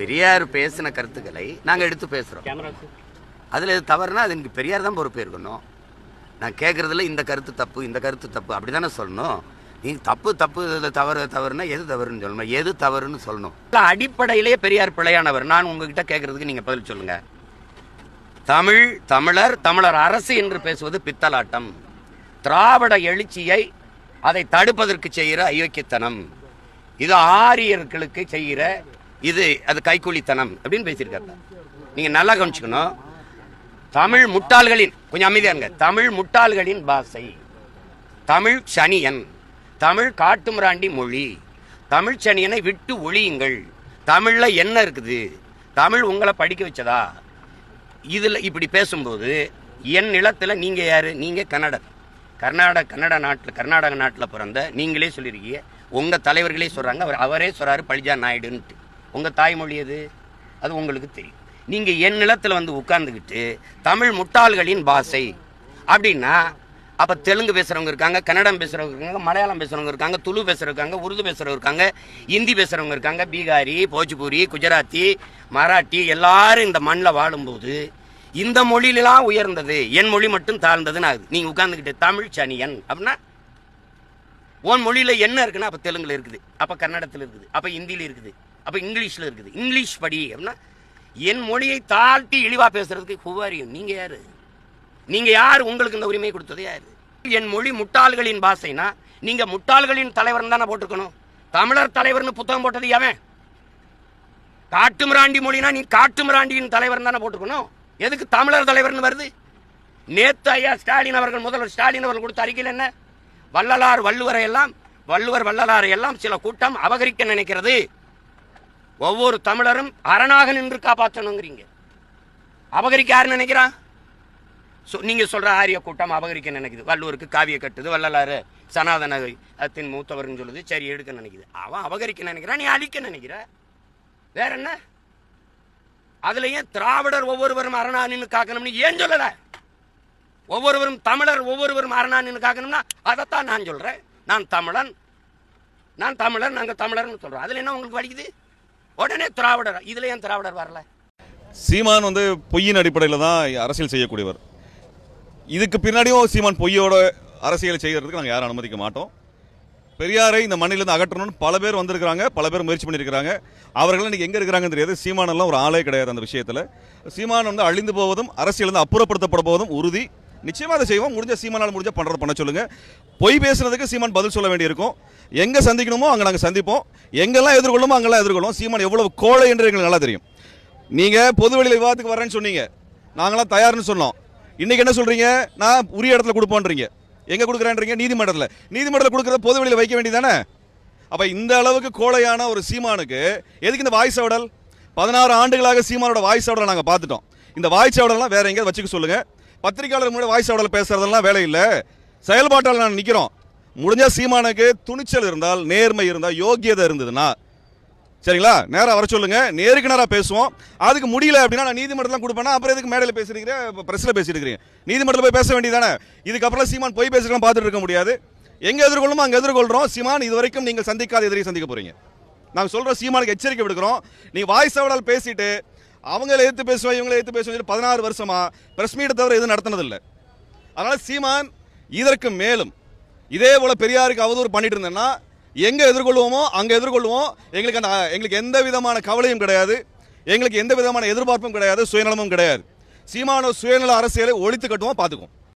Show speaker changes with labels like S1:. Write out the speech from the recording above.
S1: பெரியார் பேசின கருத்துக்களை நாங்க எடுத்து பேசுறோம். அதுல எது தவறுனா அது எனக்கு பெரியார் தான் பொறுப்பு இருக்கணும். நான் கேட்கறதுல இந்த கருத்து தப்பு இந்த கருத்து தப்பு அப்படிதானே சொல்லணும். நீ தப்பு தப்பு இதுல தவறு தவறுனா எது தவறுன்னு சொல்லணும்? எது தவறுன்னு சொல்லணும்? அடிப்படையிலேயே பெரியார் பிழையானவர். நான் உங்ககிட்ட கேட்கறதுக்கு நீங்க பதில் சொல்லுங்க. தமிழ் தமிழர் தமிழர் அரசு என்று பேசுவது பித்தலாட்டம். திராவிட எழுச்சியை அதை தடுப்பதற்கு செய்கிற அயோக்கியத்தனம். இது ஆரியர்களுக்கு செய்கிற இது அது கைக்கூலித்தனம் அப்படின்னு பேசியிருக்காரு. நீங்க நல்லா கவனிச்சுக்கணும். தமிழ் முட்டாள்களின் கொஞ்சம் அமைதியாருங்க தமிழ் முட்டாள்களின் பாஷை. தமிழ் சனியன். தமிழ் காட்டுமிராண்டி மொழி. தமிழ் சனியனை விட்டு ஒழியுங்கள். தமிழ்ல என்ன இருக்குது? தமிழ் உங்களை படிக்க வச்சதா? இதில் இப்படி பேசும்போது என் நிலத்தில் நீங்கள் யார்? நீங்கள் கன்னடர். கர்நாடக கன்னட நாட்டில் கர்நாடக நாட்டில் பிறந்த நீங்களே சொல்லியிருக்கீங்க. உங்கள் தலைவர்களே சொல்கிறாங்க அவர் அவரே சொல்கிறாரு பழிஜா நாயுடுன்ட்டு. உங்கள் தாய்மொழி எது? அது உங்களுக்கு தெரியும். நீங்கள் என் நிலத்தில் வந்து உட்கார்ந்துக்கிட்டு தமிழ் முட்டாள்களின் பாஷை. அப்படின்னா அப்போ தெலுங்கு பேசுறவங்க இருக்காங்க கன்னடம் பேசுகிறவங்க இருக்காங்க மலையாளம் பேசுறவங்க இருக்காங்க துளு பேசுகிறவங்க இருக்காங்க உருது பேசுறவங்க இருக்காங்க ஹிந்தி பேசுறவங்க இருக்காங்க பீகாரி போஜ்பூரி குஜராத்தி மராட்டி எல்லாரும் இந்த மண்ணில் வாழும்போது இந்த மொழியிலாம் உயர்ந்தது என் மொழி மட்டும் தாழ்ந்ததுன்னு ஆகுது. நீங்கள் உட்காந்துக்கிட்டு தமிழ் சனியன் அப்படின்னா உன் மொழியில் என்ன இருக்குன்னா அப்போ தெலுங்கில் இருக்குது அப்போ கன்னடத்தில் இருக்குது அப்போ ஹிந்தியில இருக்குது. அப்போ இங்கிலீஷில் இருக்குது. இங்கிலீஷ் படி அப்படின்னா என் மொழியை தாழ்த்தி இழிவாக பேசுறதுக்கு குவாரியும். நீங்கள் யார்? நீங்கள் யார்? உங்களுக்கு இந்த உரிமை கொடுத்தது யார்? என் மொழி முட்டாள்களின் பாஷைனா நீங்கள் முட்டாள்களின் தலைவர் தானே போட்டிருக்கணும். தமிழர் தலைவர்னு புத்தகம் போட்டது எவன்? காட்டுமிராண்டி மொழினா நீ காட்டுமிராண்டியின் தலைவர் தானே போட்டிருக்கணும். எதுக்கு தமிழர் தலைவர்னு வருது? நேத்து ஐயா ஸ்டாலின் அவர்கள் முதல்வர் ஸ்டாலின் அவர்கள் கொடுத்த அறிக்கையில் என்ன? வள்ளலார் வள்ளுவரை எல்லாம் வள்ளுவர் வள்ளலாரை எல்லாம் சில கூட்டம் அபகரிக்க நினைக்கிறது. ஒவ்வொரு தமிழரும் அரணாக நின்று காப்பாற்றணுங்கிறீங்க. அபகரிக்க யார் நினைக்கிறா? சொ- நீங்க சொல்ற ஆரிய கூட்டம் அபகரிக்க நினைக்குது. வள்ளுவருக்கு காவிய கட்டுது வள்ளலாறு சனாதன அத்தின் மூத்தவர்னு சொல்லுது சரி எடுக்க நினைக்குது. அவன் அபகரிக்க நினைக்கிறான் நீ அழிக்க நினைக்கிற? வேற என்ன? அதுல ஏன் திராவிடர் ஒவ்வொருவரும் அரணா நின்று காக்கணும்னு ஏன் சொல்லல? ஒவ்வொருவரும் தமிழர் ஒவ்வொருவரும் அரணா நின்று காக்கணும்னா அதைத்தான் நான் சொல்றேன். நான் தமிழன் நான் தமிழர் நாங்கள் தமிழர்னு சொல்கிறோம் அதில் என்ன உங்களுக்கு படிக்குது? உடனே திராவிடர் இதுல ஏன் திராவிடர் வரல?
S2: சீமான் வந்து பொய்யின் அடிப்படையில் தான் அரசியல் செய்யக்கூடியவர். இதுக்கு பின்னாடியும் சீமான் பொய்யோட அரசியல் செய்கிறதுக்கு நாங்கள் யாரும் அனுமதிக்க மாட்டோம். பெரியாரை இந்த மண்ணிலிருந்து அகற்றணும்னு பல பேர் வந்திருக்கிறாங்க பல பேர் முயற்சி பண்ணியிருக்கிறாங்க. அவர்கள் இன்றைக்கி எங்கே இருக்கிறாங்கன்னு தெரியாது. சீமானெல்லாம் ஒரு ஆளே கிடையாது அந்த விஷயத்தில். சீமான் வந்து அழிந்து போவதும் அரசியல் வந்து அப்புறப்படுத்தப்பட போவதும் உறுதி. நிச்சயமாக அதை செய்வோம். முடிஞ்ச சீமானால் முடிஞ்ச பண்ணுறது பண்ண சொல்லுங்கள் பொய் பேசுனதுக்கு சீமான் பதில் சொல்ல வேண்டியிருக்கும். எங்கே சந்திக்கணுமோ அங்கே நாங்கள் சந்திப்போம். எங்கெல்லாம் எதிர்கொள்ளுமோ அங்கெல்லாம் எதிர்கொள்ளும். சீமான் எவ்வளவு கோழை என்று எங்களுக்கு நல்லா தெரியும். நீங்கள் பொதுவெளியில் விவாதத்துக்கு வரேன்னு சொன்னீங்க. நாங்களாம் தயார்னு சொன்னோம். இன்றைக்கி என்ன சொல்கிறீங்க நான் உரிய இடத்துல கொடுப்போன்றீங்க. எங்கே கொடுக்குறேன்றீங்க? நீதிமன்றத்தில். நீதிமன்றத்தில் கொடுக்குறத பொது வெளியில வைக்க வேண்டியதானே அப்போ இந்த அளவுக்கு கோழையான ஒரு சீமானுக்கு எதுக்கு இந்த வாய்ஸ் அவடல் பதினாறு ஆண்டுகளாக சீமானோட வாய்ஸ் அவடலை நாங்கள் பார்த்துட்டோம். இந்த வாய்ஸ் அவடலாம் வேற எங்கேயாவது வச்சுக்க சொல்லுங்கள் பத்திரிகையாளர் முன்னாடி வாய்ஸ் அவடல் பேசுறதெல்லாம் வேலை இல்லை. செயல்பாட்டால் நான் நிற்கிறோம் முடிஞ்சால் சீமானுக்கு துணிச்சல் இருந்தால் நேர்மை இருந்தால் யோக்கியதை இருந்ததுன்னா. சரிங்களா? நேராக வர சொல்லுங்க. நேருக்கு நேராக பேசுவோம். அதுக்கு முடியல அப்படின்னா நான் நீதிமன்றத்தில் கொடுப்பேன்னா அப்புறம் எதுக்கு மேடையில் பேசுறீங்க பிரஸில் பேசிருக்கிறீங்க நீதிமன்றத்தில் போய் பேச வேண்டியதானே இதுக்கப்புறம் சீமான் போய் பேசுகிறோம் பார்த்துட்டு இருக்க முடியாது. எங்கே எதிர்கொள்ளுமோ அங்கே எதிர்கொள்கிறோம் சீமான் இது வரைக்கும் நீங்கள் சந்திக்காத எதிரையும் சந்திக்க போகிறீங்க நாங்கள் சொல்கிறோம் சீமானுக்கு எச்சரிக்கை விடுக்கிறோம். நீ வாய்ஸ் அவடால் பேசிட்டு அவங்கள எடுத்து பேசுவேன் இவங்களை எடுத்து பேசுவேன் பதினாறு வருஷமா பிரஸ் மீட்டை தவிர எதுவும் நடத்தினதில்லை. அதனால சீமான் இதற்கு மேலும் இதே போல பெரியாருக்கு அவதூறு பண்ணிட்டு இருந்தேன்னா எங்க எதிர்கொள்வோமோ அங்க எதிர்கொள்வோம் எங்களுக்கு அந்த எங்களுக்கு எந்த விதமான கவலையும் கிடையாது. எங்களுக்கு எந்த விதமான எதிர்பார்ப்பும் கிடையாது சுயநலமும் கிடையாது. சீமானோ சுயநல அரசியலை ஒழித்து கட்டுவோம் பார்த்துக்குவோம்.